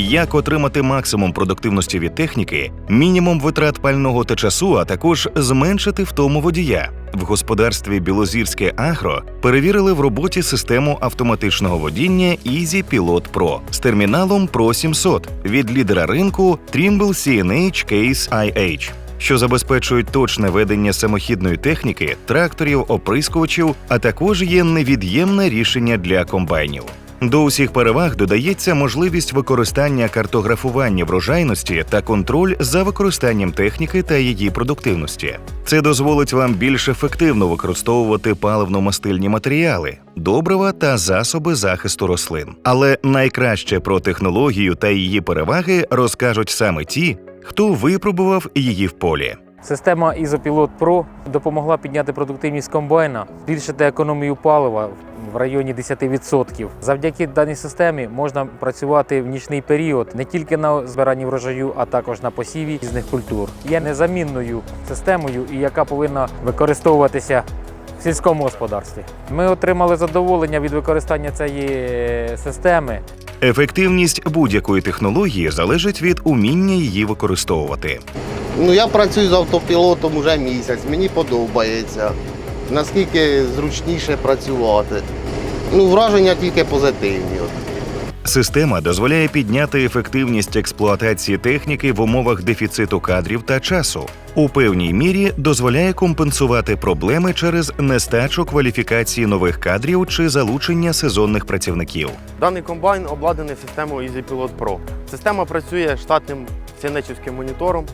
як отримати максимум продуктивності від техніки, мінімум витрат пального та часу, а також зменшити втому водія. В господарстві Білозірське Агро перевірили в роботі систему автоматичного водіння Easy Pilot Pro з терміналом Pro 700 від лідера ринку Trimble CNH Case IH що забезпечують точне ведення самохідної техніки, тракторів, оприскувачів, а також є невід'ємне рішення для комбайнів. До усіх переваг додається можливість використання картографування врожайності та контроль за використанням техніки та її продуктивності. Це дозволить вам більш ефективно використовувати паливно-мастильні матеріали, добрива та засоби захисту рослин. Але найкраще про технологію та її переваги розкажуть саме ті, хто випробував її в полі. Система Ізопілот Pro допомогла підняти продуктивність комбайна, збільшити економію палива в районі 10%. Завдяки даній системі можна працювати в нічний період не тільки на збиранні врожаю, а також на посіві різних культур. Є незамінною системою, і яка повинна використовуватися в сільському господарстві. Ми отримали задоволення від використання цієї системи. Ефективність будь-якої технології залежить від уміння її використовувати. Ну, я працюю з автопілотом уже місяць, мені подобається. Наскільки зручніше працювати. Ну, враження тільки позитивні. Система дозволяє підняти ефективність експлуатації техніки в умовах дефіциту кадрів та часу. У певній мірі дозволяє компенсувати проблеми через нестачу кваліфікації нових кадрів чи залучення сезонних працівників. Даний комбайн обладнаний системою EasyPilot Pro. Система працює штатним сінечівським монітором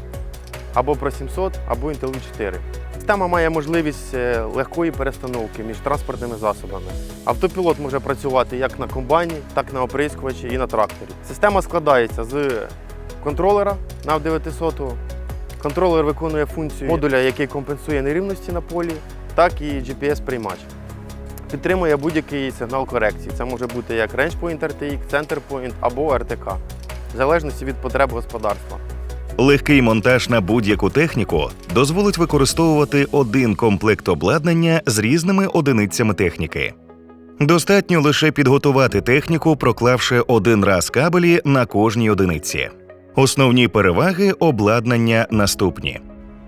або Pro 700, або Intel 4. Система має можливість е, легкої перестановки між транспортними засобами. Автопілот може працювати як на комбайні, так і на оприскувачі і на тракторі. Система складається з контролера NAV 900. Контролер виконує функцію модуля, який компенсує нерівності на полі, так і GPS-приймач. Підтримує будь-який сигнал корекції. Це може бути як Range Point RTX, Center Point або RTK, в залежності від потреб господарства. Легкий монтаж на будь-яку техніку дозволить використовувати один комплект обладнання з різними одиницями техніки. Достатньо лише підготувати техніку, проклавши один раз кабелі на кожній одиниці. Основні переваги обладнання наступні: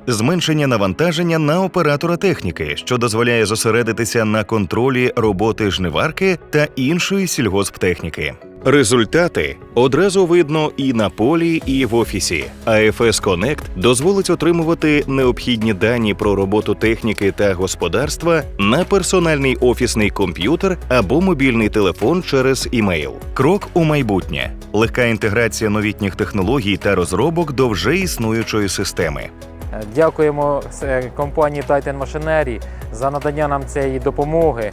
зменшення навантаження на оператора техніки, що дозволяє зосередитися на контролі роботи жниварки та іншої сільгосптехніки. Результати одразу видно і на полі, і в офісі. AFS Connect дозволить отримувати необхідні дані про роботу техніки та господарства на персональний офісний комп'ютер або мобільний телефон через імейл. Крок у майбутнє легка інтеграція новітніх технологій та розробок до вже існуючої системи. Е, Дякуємо е, компанії Titan Machinery за надання нам цієї допомоги.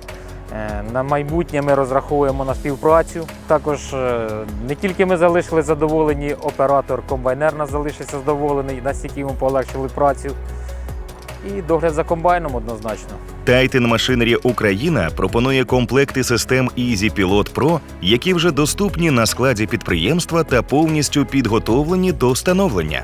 Е, На майбутнє ми розраховуємо на співпрацю. Також е, не тільки ми залишили задоволені, оператор комбайнер нас залишився задоволений, настільки йому полегшили працю. І догляд за комбайном однозначно. Titan Machinery Україна пропонує комплекти систем Easy Pilot Pro, які вже доступні на складі підприємства та повністю підготовлені до встановлення.